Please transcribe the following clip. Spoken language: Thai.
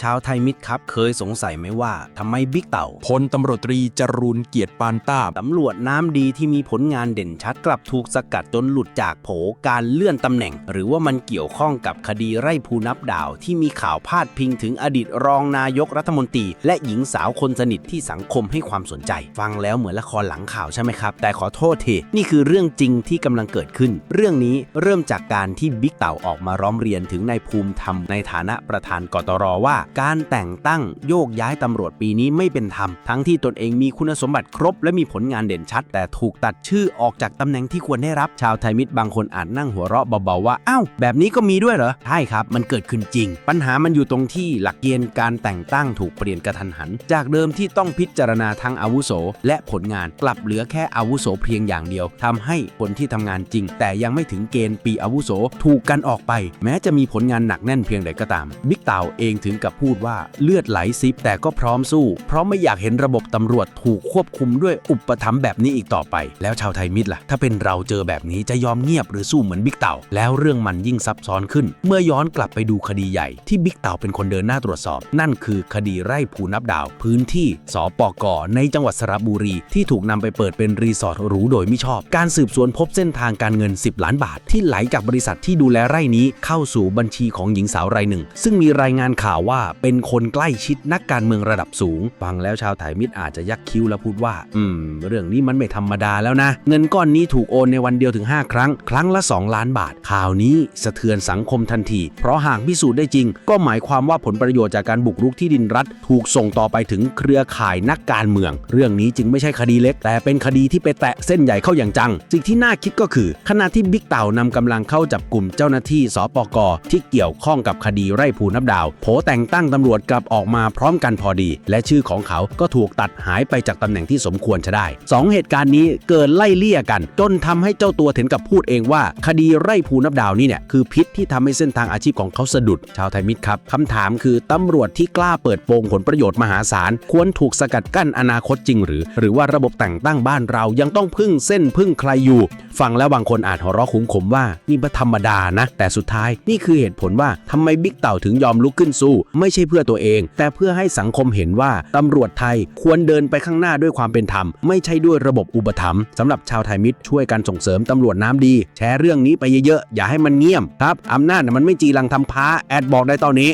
ชาวไทยมิตรครับเคยสงสัยไหมว่าทำไมบิ๊กเต่าพลตำรวจตรีจรูนเกียรติปานต้าบตำรวจน้ำดีที่มีผลงานเด่นชัดกลับถูกสกัดจนหลุดจากโผการเลื่อนตำแหน่ง หรือว่ามันเกี่ยวข้องกับคดีไร่ภูนับดาวที่มีข่าวพาดพิงถึงอดีตรองนายกรัฐมนตรี และหญิงสาวคนสนิทที่สังคมให้ความสนใจ ฟังแล้วเหมือนละครหลังข่าวใช่ไหมครับ แต่ขอโทษทีนี่คือเรื่องจริงที่กำลังเกิดขึ้น เรื่องนี้เริ่มจากการที่บิ๊กเต่าออกมาร้องเรียนถึงนายภูมิธรรมในฐานะประธานกตรว่าการแต่งตั้งโยกย้ายตำรวจปีนี้ไม่เป็นธรรม ทั้งที่ตนเองมีคุณสมบัติครบ และมีผลงานเด่นชัด แต่ถูกตัดชื่อออกจากตำแหน่งที่ควรได้รับ ชาวไทยมิตรบางคนอาจนั่งหัวเราะเบาๆว่าอ้าวแบบนี้ก็มีด้วยเหรอใช่ครับมันเกิดขึ้นจริง ปัญหามันอยู่ตรงที่หลักเกณฑ์การแต่งตั้งถูกเปลี่ยนกระทันหัน จากเดิมที่ต้องพิจารณาทั้งอาวุโส และผลงานกลับเหลือแค่อาวุโสเพียงอย่างเดียวทำให้คนที่ทำงานจริง แต่ยังไม่ถึงเกณฑ์ปีอาวุโสถูกกันออกไป แม้จะมีผลงานหนักแน่นเพียงใดก็ตามบิ๊กเต่าเองถึงกับพูดว่าเลือดไหลซิบแต่ก็พร้อมสู้ เพราะไม่อยากเห็นระบบตำรวจถูกควบคุมด้วยอุปถัมภ์แบบนี้อีกต่อไป แล้วชาวไทยมิตรล่ะ ถ้าเป็นเราเจอแบบนี้จะยอมเงียบหรือสู้เหมือนบิ๊กเต่า แล้วเรื่องมันยิ่งซับซ้อนขึ้น เมื่อย้อนกลับไปดูคดีใหญ่ที่บิ๊กเต่าเป็นคนเดินหน้าตรวจสอบ นั่นคือคดีไร่ภูนับดาว พื้นที่สปกในจังหวัดสระบุรี ที่ถูกนำไปเปิดเป็นรีสอร์ทหรูโดยไมิชอบ การสืบสวนพบเส้นทางการเงิน 10 ล้านบาท ที่ไหลจากบริษัทที่ดูแลไร่นี้เข้าสู่บัญชีของหญิงสาวรายหนึ่ง ซึ่งมีรายงานข่าวว่าเป็นคนใกล้ชิดนักการเมืองระดับสูง ฟังแล้วชาวไทยมิตรอาจจะยักคิ้วและพูดว่า อืม เรื่องนี้มันไม่ธรรมดาแล้วนะ เงินก้อนนี้ถูกโอนในวันเดียวถึง 5 ครั้ง ครั้งละ 2 ล้านบาท ข่าวนี้สะเทือนสังคมทันที เพราะหากพิสูจน์ได้จริง ก็หมายความว่าผลประโยชน์จากการบุกรุกที่ดินรัฐ ถูกส่งต่อไปถึงเครือข่ายนักการเมือง เรื่องนี้จึงไม่ใช่คดีเล็ก แต่เป็นคดีที่ไปแตะเส้นใหญ่เข้าอย่างจัง สิ่งที่น่าคิดก็คือ ขณะที่บิ๊กเต่านำกำลังเข้าจับกลุ่มเจ้าหน้าที่สปกที่เกี่ยวข้องกับคดีไร่ภูนับดาว โผแต่งตั้งตำรวจกลับออกมาพร้อมกันพอดี และชื่อของเขาก็ถูกตัดหายไปจากตำแหน่งที่สมควรจะได้สองเหตุการณ์นี้เกิดไล่เลี่ยกัน จนทำให้เจ้าตัวถึงกับพูดเองว่า คดีไร่ภูนับดาวนี่เนี่ยคือพิษที่ทำให้เส้นทางอาชีพของเขาสะดุด ชาวไทยมิตรครับคำถามคือตำรวจที่กล้าเปิดโปงผลประโยชน์มหาศาล ควรถูกสกัดกั้นอนาคตจริงหรือ หรือว่าระบบแต่งตั้งบ้านเรายังต้องพึ่งเส้นพึ่งใครอยู่ ฟังแล้วบางคนอาจหัวเราะคุ้มขมว่านี่มันธรรมดานะ แต่สุดท้ายนี่คือเหตุผลว่าทำไมบิ๊กเต่าถึงยอมลุกขึ้นสู้ไม่ใช่เพื่อตัวเอง แต่เพื่อให้สังคมเห็นว่าตำรวจไทยควรเดินไปข้างหน้าด้วยความเป็นธรรม ไม่ใช่ด้วยระบบอุปถัมภ์สำหรับชาวไทยมิตรช่วยกันส่งเสริมตำรวจน้ำดี แชร์เรื่องนี้ไปเยอะๆอย่าให้มันเงียบครับอำนาจมันไม่จีรังทำพ้าแอดบอกได้ตอนนี้